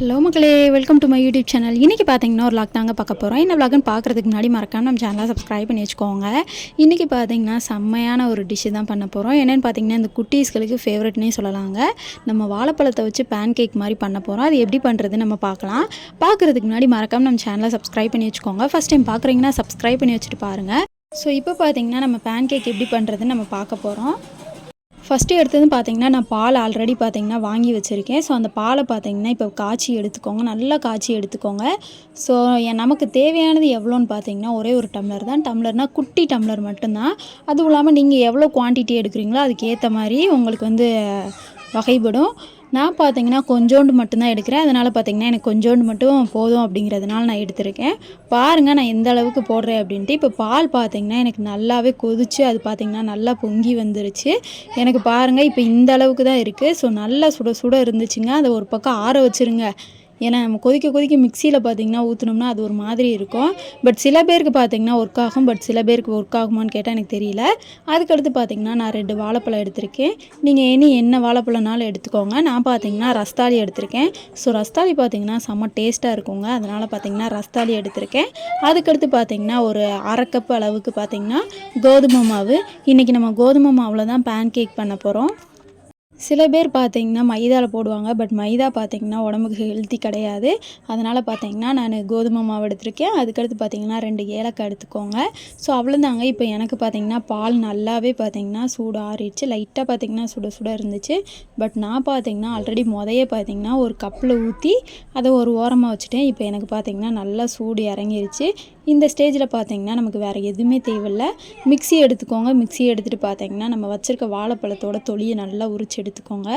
Hello மக்களே welcome to my YouTube channel இன்றைக்கி பார்த்தீங்கன்னா ஒரு லாக் தாங்க பார்க்க போகிறோம் என்ன vlogன்னு பார்க்குறதுக்கு முன்னாடி மறக்காம நம்ம சேனலை சப்ஸ்கிரைப் பண்ணி வச்சுக்கோங்க. இன்றைக்கி பார்த்தீங்கன்னா செம்மையான ஒரு டிஷ்ஷு தான் பண்ண போகிறோம் என்னென்னு பார்த்தீங்கன்னா இந்த குட்டீஸ்களுக்கு ஃபேவரட்னே சொல்லலாங்க. நம்ம வாழைப்பழத்தை வச்சு பேன் கேக் மாதிரி பண்ண போகிறோம் அது எப்படி பண்ணுறது நம்ம பார்க்கலாம். பார்க்குறதுக்கு முன்னாடி மறக்காமல் நம்ம சேனலை சப்ஸ்கிரைப் பண்ணி வச்சுக்கோங்க. ஃபஸ்ட் டைம் பார்க்குறீங்கன்னா சப்ஸ்கிரைப் பண்ணி வச்சுட்டு பாருங்கள் ஸோ இப்போ பார்த்தீங்கன்னா நம்ம பேன் கேக் எப்படி பண்ணுறதுன்னு நம்ம பார்க்க போகிறோம் ஃபஸ்ட்டு எடுத்தது பார்த்தீங்கன்னா நான் பால் ஆல்ரெடி பார்த்தீங்கன்னா வாங்கி வச்சுருக்கேன். ஸோ அந்த பாலை பார்த்தீங்கன்னா இப்போ காய்ச்சி எடுத்துக்கோங்க. நல்லா காய்ச்சி எடுத்துக்கோங்க. ஸோ என் நமக்கு தேவையானது எவ்வளோன்னு பார்த்தீங்கன்னா ஒரே ஒரு டம்ளர் தான். டம்ளர்னால் குட்டி டம்ளர் மட்டும்தான். அதுவும் இல்லாமல் நீங்கள் எவ்வளோ குவான்டிட்டி எடுக்கிறீங்களோ அதுக்கேற்ற மாதிரி உங்களுக்கு வந்து வகைப்படும் நான் பார்த்தீங்கன்னா கொஞ்சோண்டு மட்டும்தான் எடுக்கிறேன். அதனால் பார்த்தீங்கன்னா எனக்கு கொஞ்சோண்டு மட்டும் போதும் அப்படிங்கிறதுனால நான் எடுத்திருக்கேன். பாருங்கள் நான் எந்த அளவுக்கு போடுறேன் அப்படின்ட்டு. இப்போ பால் பார்த்தீங்கன்னா எனக்கு நல்லாவே கொதிச்சு அது பார்த்தீங்கன்னா நல்லா பொங்கி வந்துருச்சு. எனக்கு பாருங்கள் இப்போ இந்த அளவுக்கு தான் இருக்குது ஸோ நல்லா சுட சுட இருந்துச்சுங்க. அதை ஒரு பக்கம் ஆற வச்சுருங்க. ஏன்னா நம்ம கொதிக்க கொதிக்க மிக்சியில் பார்த்தீங்கன்னா ஊற்றினோம்னா அது ஒரு மாதிரி இருக்கும். பட் சில பேருக்கு பார்த்தீங்கன்னா ஒர்க் ஆகும். பட் சில பேருக்கு ஒர்க் ஆகுமான்னு கேட்டால் எனக்கு தெரியல. அதுக்கடுத்து பார்த்தீங்கன்னா நான் ரெண்டு வாழைப்பழம் எடுத்திருக்கேன். நீங்கள் இனி என்ன வாழைப்பழம்னாலும் எடுத்துக்கோங்க. நான் பார்த்தீங்கன்னா ரஸ்தாளி எடுத்திருக்கேன். ஸோ ரஸ்தாளி பார்த்தீங்கன்னா செம்ம டேஸ்ட்டாக இருக்குங்க. அதனால் பார்த்தீங்கன்னா ரஸ்தாளி எடுத்திருக்கேன். அதுக்கடுத்து பார்த்தீங்கன்னா ஒரு அரை கப் அளவுக்கு பார்த்தீங்கன்னா கோதுமை மாவு. இன்றைக்கி நம்ம கோதுமை மாவில் தான் பேன் கேக் பண்ண போகிறோம் சில பேர் பார்த்தீங்கன்னா மைதாவில் போடுவாங்க பட் மைதா பார்த்தீங்கன்னா உடம்புக்கு ஹெல்த்தி கிடையாது. அதனால் பார்த்தீங்கன்னா நான் கோதுமை மாவு எடுத்திருக்கேன். அதுக்கடுத்து பார்த்தீங்கன்னா ரெண்டு ஏலக்காய் எடுத்துக்கோங்க. ஸோ அவ்வளோதாங்க இப்போ எனக்கு பார்த்தீங்கன்னா பால் நல்லாவே பார்த்தீங்கன்னா சூடு ஆறிடுச்சு. லைட்டாக பார்த்தீங்கன்னா சுட சுட இருந்துச்சு. பட் நான் பார்த்தீங்கன்னா ஆல்ரெடி முதைய பார்த்தீங்கன்னா ஒரு கப்பில் ஊற்றி அதை ஒரு ஓரமாக வச்சுட்டேன். இப்போ எனக்கு பார்த்தீங்கன்னா நல்லா சூடு இறங்கிருச்சு. இந்த ஸ்டேஜில் பார்த்தீங்கன்னா நமக்கு வேறு எதுவுமே தேவையில்லை. மிக்ஸி எடுத்துக்கோங்க. மிக்சி எடுத்துகிட்டு பார்த்தீங்கன்னா நம்ம வச்சுருக்க வாழைப்பழத்தோட தொலியை நல்லா உரிச்சு எடுத்துக்கோங்க.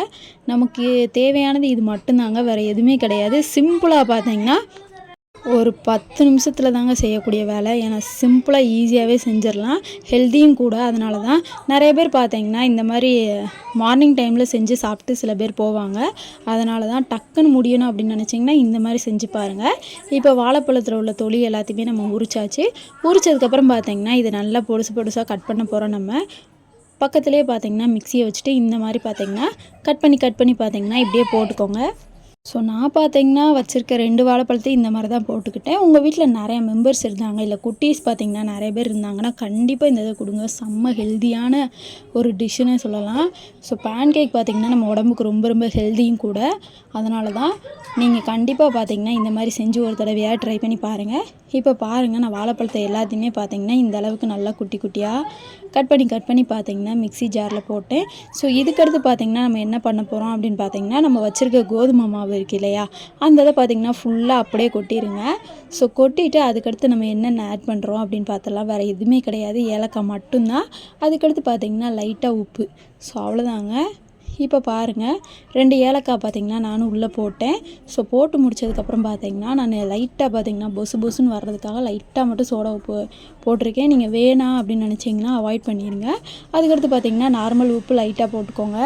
நமக்கு தேவையானது இது மட்டும்தாங்க. வேறு எதுவுமே கிடையாது. சிம்பிளாக பார்த்தீங்கன்னா ஒரு பத்து நிமிஷத்தில் தாங்க செய்யக்கூடிய வேலை. ஏன்னா சிம்பிளாக ஈஸியாகவே செஞ்சிடலாம். ஹெல்த்தியும் கூட. அதனால தான் நிறைய பேர் பார்த்தீங்கன்னா இந்த மாதிரி மார்னிங் டைமில் செஞ்சு சாப்பிட்டு சில பேர் போவாங்க. அதனால தான் டக்குன்னு முடியணும் அப்படின்னு நினச்சிங்கன்னா இந்த மாதிரி செஞ்சு பாருங்கள் இப்போ வாழைப்பழத்தில் உள்ள தொலி எல்லாத்தையுமே நம்ம உரிச்சாச்சு. உரிச்சதுக்கப்புறம் பார்த்தீங்கன்னா இது நல்லா பொடுசு பொடுசாக கட் பண்ண போகிறோம் நம்ம. பக்கத்துலேயே பார்த்தீங்கன்னா மிக்சியை வச்சுட்டு இந்த மாதிரி பார்த்தீங்கன்னா கட் பண்ணி கட் பண்ணி பார்த்தீங்கன்னா இப்படியே போட்டுக்கோங்க. ஸோ நான் பார்த்தீங்கன்னா வச்சுருக்க ரெண்டு வாழைப்பழத்தையும் இந்த மாதிரி தான் போட்டுக்கிட்டேன். உங்கள் வீட்டில் நிறைய மெம்பர்ஸ் இருந்தாங்க. இல்லை குட்டீஸ் பார்த்தீங்கன்னா நிறைய பேர் இருந்தாங்கன்னா கண்டிப்பாக இந்த இதை கொடுங்க. செம்ம ஹெல்த்தியான ஒரு டிஷ்ஷுன்னு சொல்லலாம். ஸோ பேன் கேக் பார்த்திங்கன்னா நம்ம உடம்புக்கு ரொம்ப ரொம்ப ஹெல்த்தியும் கூட. அதனால தான் நீங்கள் கண்டிப்பாக பார்த்தீங்கன்னா இந்த மாதிரி செஞ்சு ஒரு தடவையாக ட்ரை பண்ணி பாருங்கள் இப்போ பாருங்கள் நான் வாழைப்பழத்தை எல்லாத்தையுமே பார்த்தீங்கன்னா இந்த அளவுக்கு நல்லா குட்டி குட்டியாக கட் பண்ணி கட் பண்ணி பார்த்தீங்கன்னா மிக்ஸி ஜாரில் போட்டேன். ஸோ இதுக்கடுத்து பார்த்தீங்கன்னா நம்ம என்ன பண்ண போகிறோம் அப்படின்னு பார்த்தீங்கன்னா நம்ம வச்சுருக்க கோதுமை மாவு இருக்கு இல்லையா? அந்த இதை பார்த்தீங்கன்னா ஃபுல்லாக அப்படியே கொட்டிடுங்க ஸோ கொட்டிட்டு அதுக்கடுத்து நம்ம என்னென்ன ஆட் பண்ணுறோம் அப்படின்னு பார்த்தலாம். வேறு எதுவுமே கிடையாது. ஏலக்காய் மட்டும்தான். அதுக்கடுத்து பார்த்தீங்கன்னா லைட்டாக உப்பு. ஸோ அவ்வளோதாங்க இப்போ பாருங்கள் ரெண்டு ஏலக்காய் பார்த்தீங்கன்னா நானும் உள்ளே போட்டேன். ஸோ போட்டு முடிச்சதுக்கப்புறம் பார்த்தீங்கன்னா நான் லைட்டாக பார்த்தீங்கன்னா பொசு பொசுன்னு வர்றதுக்காக லைட்டாக மட்டும் சோடா உப்பு போட்டிருக்கேன். நீங்கள் வேணாம் அப்படின்னு நினச்சிங்கன்னா அவாய்ட் பண்ணிடுங்க அதுக்கடுத்து பார்த்தீங்கன்னா நார்மல் உப்பு லைட்டாக போட்டுக்கோங்க.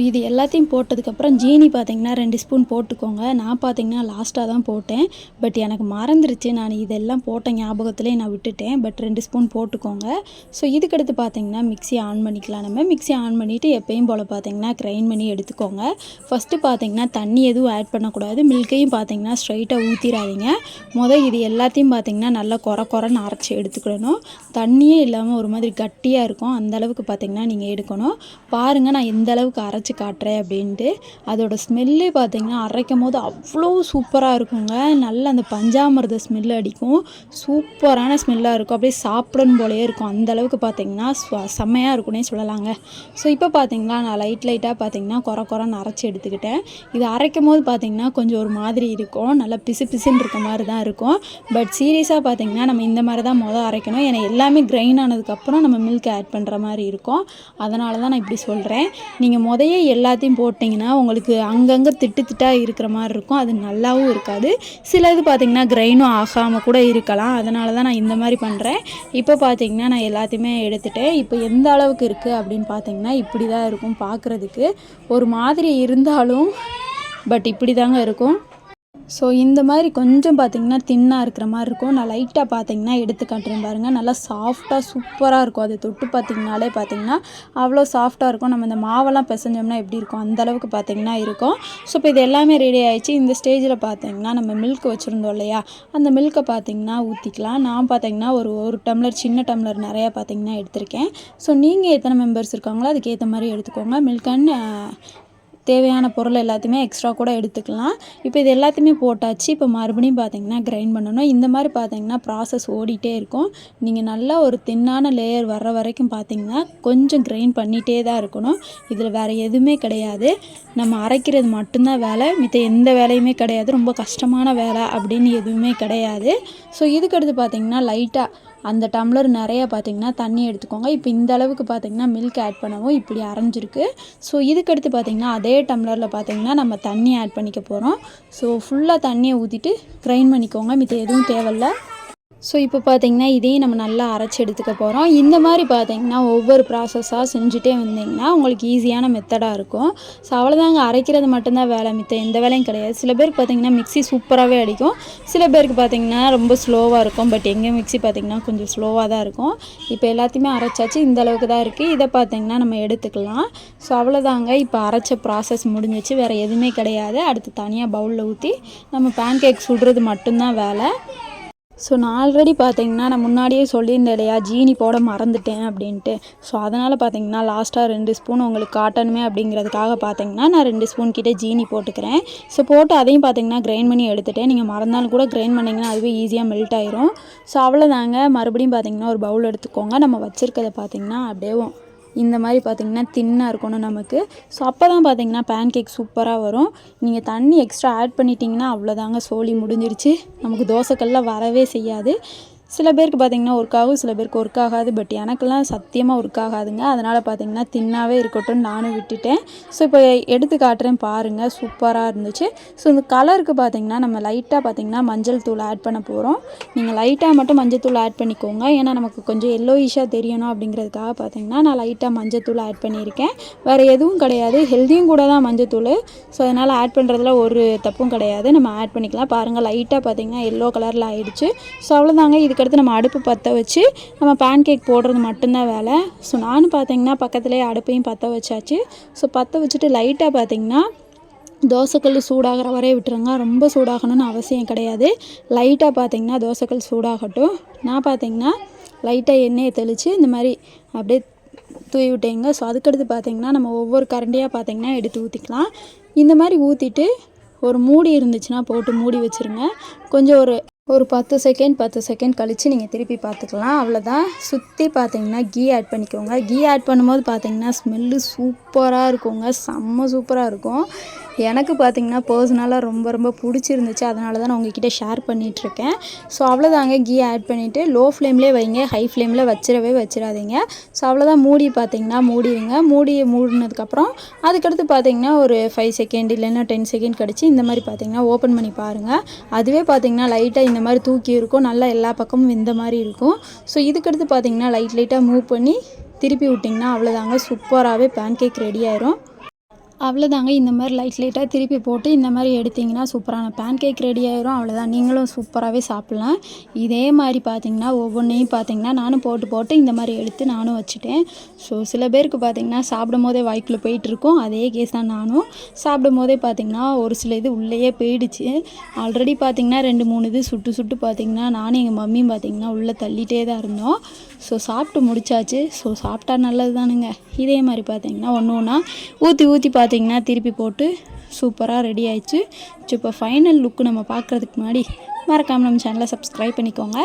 இது எல்லாத்தையும் போட்டதுக்கப்புறம் ஜீனி பார்த்தீங்கன்னா ரெண்டு ஸ்பூன் போட்டுக்கோங்க. நான் பார்த்தீங்கன்னா லாஸ்ட்டாக தான் போட்டேன். பட் எனக்கு மறந்துருச்சு. நான் இதெல்லாம் போட்ட ஞாபகத்துலேயே நான் விட்டுட்டேன். பட் ரெண்டு ஸ்பூன் போட்டுக்கோங்க. ஸோ இதுக்கடுத்து பார்த்தீங்கன்னா மிக்ஸி ஆன் பண்ணிக்கலாம். நம்ம மிக்ஸி ஆன் பண்ணிவிட்டு எப்பயும் போல் பார்த்தீங்கன்னா கிரைண்ட் பண்ணி எடுத்துக்கோங்க. ஃபஸ்ட்டு பார்த்தீங்கன்னா தண்ணி எதுவும் ஆட் பண்ணக்கூடாது. மில்கையும் பார்த்தீங்கன்னா ஸ்ட்ரைட்டாக ஊற்றிடாதீங்க மொதல் இது எல்லாத்தையும் பார்த்தீங்கன்னா நல்லா குறை குறைன்னு அரைச்சி எடுத்துக்கிடணும். தண்ணியே இல்லாமல் ஒரு மாதிரி கட்டியாக இருக்கும். அந்த அளவுக்கு பார்த்தீங்கன்னா நீங்கள் எடுக்கணும். பாருங்கள் நான் எந்த அளவுக்கு அரைச்சி காட்டுறேன் அப்படின்ட்டு அதோட ஸ்மெல்லே பார்த்தீங்கன்னா அரைக்கும் போது அவ்வளோ சூப்பராக இருக்குங்க. நல்ல அந்த பஞ்சாமிர்த ஸ்மெல் அடிக்கும். சூப்பரான ஸ்மெல்லாக இருக்கும். அப்படியே சாப்பிடணும் போலேயே இருக்கும். அந்தளவுக்கு பார்த்திங்கன்னா பார்த்தீங்கன்னா செம்மையாக இருக்குன்னே சொல்லலாங்க. ஸோ இப்போ பார்த்தீங்கன்னா நான் லைட் லைட்டாக பார்த்தீங்கன்னா குறை குறைன்னு அரைச்சி எடுத்துக்கிட்டேன். இது அரைக்கும் போது பார்த்தீங்கன்னா கொஞ்சம் ஒரு மாதிரி இருக்கும். நல்லா பிசு பிசுன்னு இருக்க மாதிரி தான் இருக்கும். பட் சீரியஸாக பார்த்தீங்கன்னா நம்ம இந்த மாதிரி தான் மொதல் அரைக்கணும். ஏன்னா எல்லாமே கிரைண்ட் ஆனதுக்கப்புறம் நம்ம மில்க் ஆட் பண்ணுற மாதிரி இருக்கும். அதனால தான் நான் இப்படி சொல்கிறேன் நீங்கள் முதைய எல்லாத்தையும் போட்டிங்கன்னா உங்களுக்கு அங்கங்கே திட்டு திட்டாக இருக்கிற மாதிரி இருக்கும். அது நல்லாவும் இருக்காது. சில இது பார்த்திங்கன்னா கிரைனும் ஆகாமல் கூட இருக்கலாம். அதனால தான் நான் இந்த மாதிரி பண்ணுறேன் இப்போ பார்த்திங்கன்னா நான் எல்லாத்தையுமே எடுத்துட்டேன். இப்போ எந்த அளவுக்கு இருக்குது அப்படின்னு பார்த்திங்கன்னா இப்படி தான் இருக்கும் பார்க்குறதுக்கு ஒரு மாதிரி இருந்தாலும் பட் இப்படி தாங்க இருக்கும். ஸோ இந்த மாதிரி கொஞ்சம் பார்த்தீங்கன்னா தின்னாக இருக்கிற மாதிரி இருக்கும். நான் லைட்டாக பார்த்தீங்கன்னா எடுத்து காட்டுறேன் பாருங்கள் நல்லா சாஃப்டாக சூப்பராக இருக்கும். அதை தொட்டு பார்த்தீங்கனாலே பார்த்தீங்கன்னா அவ்வளோ சாஃப்டாக இருக்கும். நம்ம இந்த மாவெல்லாம் பிசைஞ்சோம்னா எப்படி இருக்கும்? அந்தளவுக்கு பார்த்தீங்கன்னா இருக்கும். ஸோ இப்போ இது எல்லாமே ரெடி ஆகிடுச்சு இந்த ஸ்டேஜில் பார்த்தீங்கன்னா நம்ம மில்க் வச்சுருந்தோம் இல்லையா? அந்த மில்க்கை பார்த்தீங்கன்னா ஊற்றிக்கலாம் நான் பார்த்தீங்கன்னா ஒரு ஒரு டம்ளர் சின்ன டம்ளர் நிறையா பார்த்தீங்கன்னா எடுத்திருக்கேன். ஸோ நீங்கள் எத்தனை மெம்பர்ஸ் இருக்காங்களோ அதுக்கேற்ற மாதிரி எடுத்துக்கோங்க. மில்க் அண்ட் தேவையான பொருள் எல்லாத்தையுமே எக்ஸ்ட்ரா கூட எடுத்துக்கலாம். இப்போ இது எல்லாத்தையுமே போட்டாச்சு. இப்போ மறுபடியும் பார்த்தீங்கன்னா கிரைண்ட் பண்ணணும். இந்த மாதிரி பார்த்தீங்கன்னா ப்ராசஸ் ஓடிட்டே இருக்கும். நீங்கள் நல்லா ஒரு தின்னான லேயர் வர்ற வரைக்கும் பார்த்தீங்கன்னா கொஞ்சம் கிரைண்ட் பண்ணிகிட்டே தான் இருக்கணும். இதில் வேறு எதுவுமே கிடையாது. நம்ம அரைக்கிறது மட்டும்தான் வேலை. மித்த எந்த வேலையுமே கிடையாது. ரொம்ப கஷ்டமான வேலை அப்படின்னு எதுவுமே கிடையாது. ஸோ இதுக்கடுத்து பார்த்தீங்கன்னா லைட்டாக அந்த டம்ளர் நிறையா பார்த்திங்கன்னா தண்ணி எடுத்துக்கோங்க. இப்போ இந்த அளவுக்கு பார்த்திங்கன்னா மில்க் ஆட் பண்ணவும் இப்படி அரைஞ்சிருக்கு. ஸோ இதுக்கடுத்து பார்த்திங்கன்னா அதே டம்ளரில் பார்த்திங்கன்னா நம்ம தண்ணி ஆட் பண்ணிக்க போகிறோம் ஸோ ஃபுல்லாக தண்ணியை ஊற்றிட்டு கிரைண்ட் பண்ணிக்கோங்க. மித்த எதுவும் தேவையில்ல. ஸோ இப்போ பார்த்தீங்கன்னா இதையும் நம்ம நல்லா அரைச்சி எடுத்துக்க போகிறோம் இந்த மாதிரி பார்த்தீங்கன்னா ஒவ்வொரு ப்ராசஸாக செஞ்சுட்டே வந்தீங்கன்னா உங்களுக்கு ஈஸியான மெத்தடாக இருக்கும். ஸோ அவ்வளோதாங்க அரைக்கிறது மட்டும்தான் வேலை மித்த எந்த வேலையும் கிடையாது. சில பேருக்கு பார்த்தீங்கன்னா மிக்ஸி சூப்பராகவே அடிக்கும். சில பேருக்கு பார்த்தீங்கன்னா ரொம்ப ஸ்லோவாக இருக்கும். பட் எங்கள் மிக்ஸி பார்த்திங்கன்னா கொஞ்சம் ஸ்லோவாக தான் இருக்கும். இப்போ எல்லாத்தையுமே அரைச்சாச்சு. இந்த அளவுக்கு தான் இருக்குது இதை பார்த்தீங்கன்னா நம்ம எடுத்துக்கலாம். ஸோ அவ்வளோதாங்க இப்போ அரைச்ச ப்ராசஸ் முடிஞ்சிச்சு. வேறு எதுவுமே கிடையாது. அடுத்து தனியாக பவுலில் ஊற்றி நம்ம பேன் கேக் சுடுறது மட்டும்தான் வேலை. ஸோ நான் ஆல்ரெடி பார்த்தீங்கன்னா நான் முன்னாடியே சொல்லியிருந்தேன் இல்லையா ஜீனி போட மறந்துட்டேன் அப்படின்ட்டு. ஸோ அதனால் பார்த்தீங்கன்னா லாஸ்ட்டாக ரெண்டு ஸ்பூன் உங்களுக்கு காட்டணுமே அப்படிங்கிறதுக்காக பார்த்தீங்கன்னா நான் ரெண்டு ஸ்பூன் கிட்டே ஜீனி போட்டுக்கிறேன். ஸோ போட்டு அதையும் பார்த்தீங்கன்னா கிரைண்ட் பண்ணி எடுத்துகிட்டேன் நீங்கள் மறந்தாலும் கூட கிரைண்ட் பண்ணிங்கன்னா அதுவே ஈஸியாக மெல்ட் ஆயிரும். ஸோ அவ்வளோதாங்க மறுபடியும் பார்த்தீங்கன்னா ஒரு பவுல் எடுத்துக்கோங்க. நம்ம வச்சுருக்கதை பார்த்தீங்கன்னா அப்படியே இந்த மாதிரி பார்த்திங்கன்னா தின்னாக இருக்கணும் நமக்கு. ஸோ அப்போ தான் பார்த்திங்கன்னா பேன் கேக் சூப்பராக வரும். நீங்கள் தண்ணி எக்ஸ்ட்ரா ஆட் பண்ணிட்டீங்கன்னா அவ்வளோதாங்க சோழி முடிஞ்சிருச்சு. நமக்கு தோசைக்கல்லாம் வரவே செய்யாது. சில பேருக்கு பார்த்திங்கன்னா ஒர்க் ஆகும் சில பேருக்கு ஒர்க் ஆகாது. பட் எனக்கெல்லாம் சத்தியமாக ஒர்க் ஆகாதுங்க. அதனால் பார்த்திங்கன்னா தின்னாவே இருக்கட்டும் நானும் விட்டுட்டேன். ஸோ இப்போ எடுத்து காட்டுறேன் பாருங்கள் சூப்பராக இருந்துச்சு. ஸோ இந்த கலருக்கு பார்த்திங்கன்னா நம்ம லைட்டாக பார்த்திங்கன்னா மஞ்சள் தூள் ஆட் பண்ண போகிறோம் நீங்கள் லைட்டாக மட்டும் மஞ்சள் தூள் ஆட் பண்ணிக்கோங்க. ஏன்னா நமக்கு கொஞ்சம் எல்லோயிஷாக தெரியணும் அப்படிங்கிறதுக்காக பார்த்திங்கன்னா நான் லைட்டாக மஞ்சள் தூள் ஆட் பண்ணியிருக்கேன். வேறு எதுவும் கிடையாது. ஹெல்த்தியும் கூட தான் மஞ்சள் தூள். ஸோ அதனால் ஆட் பண்ணுறதுல ஒரு தப்பும் கிடையாது. நம்ம ஆட் பண்ணிக்கலாம். பாருங்கள் லைட்டாக பார்த்திங்கன்னா எல்லோ கலரில் ஆகிடுச்சு ஸோ அவ்வளோதாங்க இதுக்கு அதுக்கடுத்து நம்ம அடுப்பு பற்ற வச்சு நம்ம பேன் கேக் போடுறது மட்டும்தான் வேலை. ஸோ நானும் பார்த்தீங்கன்னா பக்கத்துலேயே அடுப்பையும் பற்ற வச்சாச்சு. ஸோ பற்ற வச்சுட்டு லைட்டாக பார்த்தீங்கன்னா தோசைக்கல் சூடாகிற வரையே விட்டுருங்க. ரொம்ப சூடாகணும்னு அவசியம் கிடையாது. லைட்டாக பார்த்தீங்கன்னா தோசைக்கல் சூடாகட்டும். நான் பார்த்தீங்கன்னா லைட்டாக எண்ணெயை தெளித்து இந்த மாதிரி அப்படியே தூவி விட்டேங்க. ஸோ அதுக்கடுத்து பார்த்தீங்கன்னா நம்ம ஒவ்வொரு கரண்டியாக பார்த்திங்கன்னா எடுத்து ஊற்றிக்கலாம் இந்த மாதிரி ஊற்றிட்டு ஒரு மூடி இருந்துச்சுன்னா போட்டு மூடி வச்சுருங்க. கொஞ்சம் ஒரு ஒரு பத்து செகண்ட் பத்து செகண்ட் கழித்து நீங்கள் திருப்பி பார்த்துக்கலாம். அவ்வளோதான் சுற்றி பார்த்தீங்கன்னா கீ ஆட் பண்ணிக்கோங்க. கீ ஆட் பண்ணும்போது பார்த்தீங்கன்னா ஸ்மெல்லு சூப்பராக இருக்குங்க. செம்ம சூப்பராக இருக்கும். எனக்கு பார்த்தீங்கன்னா பர்சனலாக ரொம்ப ரொம்ப பிடிச்சிருந்துச்சு. அதனால தான் நான் உங்ககிட்ட ஷேர் பண்ணிகிட்ருக்கேன் ஸோ அவ்வளோதாங்க கீ ஆட் பண்ணிவிட்டு லோ ஃப்ளேம்லேயே வைங்க. ஹை ஃப்ளேமில் வச்சிடவே வச்சிடாதீங்க. ஸோ அவ்வளோதான் மூடி பார்த்திங்கன்னா மூடிடுங்க. மூடி மூடினதுக்கப்புறம் அதுக்கடுத்து பார்த்தீங்கன்னா ஒரு ஃபைவ் செகண்ட் இல்லைன்னா டென் செகண்ட் கடிச்சு இந்த மாதிரி பார்த்திங்கன்னா ஓப்பன் பண்ணி பாருங்கள் அதுவே பார்த்தீங்கன்னா லைட்டாக இந்த மாதிரி தூக்கி இருக்கும். நல்லா எல்லா பக்கமும் இந்த மாதிரி இருக்கும். ஸோ இதுக்கடுத்து பார்த்தீங்கன்னா லைட் லைட்டாக மூவ் பண்ணி திருப்பி விட்டிங்கன்னா அவ்வளோதாங்க சூப்பராகவே பேன் கேக் ரெடி ஆயிரும். அவ்வளோதாங்க இந்த மாதிரி லைட் லைட்டாக திருப்பி போட்டு இந்த மாதிரி எடுத்திங்கன்னா சூப்பரான பேன் கேக் ரெடி ஆயிரும். அவ்வளோதான் நீங்களும் சூப்பராகவே சாப்பிட்லாம். இதே மாதிரி பார்த்தீங்கன்னா ஒவ்வொன்றையும் பார்த்தீங்கன்னா நானும் போட்டு போட்டு இந்த மாதிரி எடுத்து நானும் வச்சுட்டேன். ஸோ சில பேருக்கு பார்த்தீங்கன்னா சாப்பிடும் போதே வாய்க்குள்ளே போயிட்டுருக்கோம் அதே கேஸ் தான் நானும். சாப்பிடும் போதே பார்த்தீங்கன்னா ஒரு சில இது உள்ளேயே போயிடுச்சு. ஆல்ரெடி பார்த்தீங்கன்னா ரெண்டு மூணு இது சுட்டு சுட்டு பார்த்தீங்கன்னா நானும் எங்கள் மம்மியும் பார்த்தீங்கன்னா உள்ளே தள்ளிகிட்டே தான் இருந்தோம். ஸோ சாப்பிட்டு முடிச்சாச்சு. ஸோ சாப்பிட்டா நல்லது தானுங்க இதே மாதிரி பார்த்தீங்கன்னா ஒன்று ஒன்றா ஊற்றி ஊற்றி பார்த்து பார்த்திங்கன்னா திருப்பி போட்டு சூப்பராக ரெடி ஆயிடுச்சு. ஸோ இப்போ ஃபைனல் லுக்கு நம்ம பார்க்குறதுக்கு முன்னாடி மறக்காமல் நம்ம சேனலை சப்ஸ்கிரைப் பண்ணிக்கோங்க.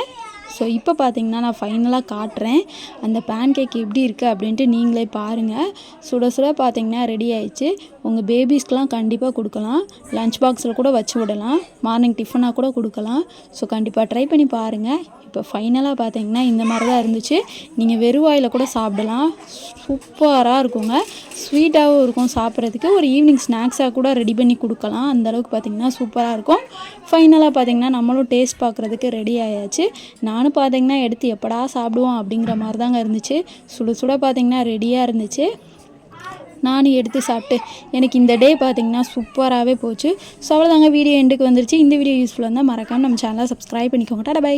ஸோ இப்போ பார்த்தீங்கன்னா நான் ஃபைனலாக காட்டுறேன். அந்த பேன் கேக் எப்படி இருக்குது அப்படின்ட்டு நீங்களே பாருங்கள் சுட சுட பார்த்தீங்கன்னா ரெடி ஆயிடுச்சு. உங்கள் பேபிஸ்க்கெலாம் கண்டிப்பாக கொடுக்கலாம். லஞ்ச் பாக்ஸில் கூட வச்சு விடலாம். மார்னிங் டிஃபனாக கூட கொடுக்கலாம். ஸோ கண்டிப்பாக ட்ரை பண்ணி பாருங்கள் இப்போ ஃபைனலாக பார்த்தீங்கன்னா இந்த மாதிரி தான் இருந்துச்சு நீங்கள் வெறுவாயில் கூட சாப்பிடலாம். சூப்பராக இருக்குங்க. ஸ்வீட்டாகவும் இருக்கும் சாப்பிட்றதுக்கு. ஒரு ஈவினிங் ஸ்நாக்ஸாக கூட ரெடி பண்ணி கொடுக்கலாம். அந்தளவுக்கு பார்த்திங்கன்னா சூப்பராக இருக்கும். ஃபைனலாக பார்த்திங்கன்னா நம்மளும் டேஸ்ட் பார்க்குறதுக்கு ரெடி ஆயாச்சு. நானும் பார்த்தீங்கன்னா எடுத்து எப்படா சாப்பிடுவோம் அப்படிங்கிற மாதிரி தாங்க இருந்துச்சு. சுட சுட பார்த்திங்கன்னா ரெடியாக இருந்துச்சு. நானும் எடுத்து சாப்பிட்டு எனக்கு இந்த டே பார்த்திங்கன்னா சூப்பராகவே போச்சு. ஸோ அவ்வளோதாங்க வீடியோ எண்டுக்கு வந்துருச்சு. இந்த வீடியோ யூஸ்ஃபுல்லாக இருந்தால் மறக்காமல் நம்ம சேனலை சப்ஸ்கிரைப் பண்ணிக்கோங்க. Tata bye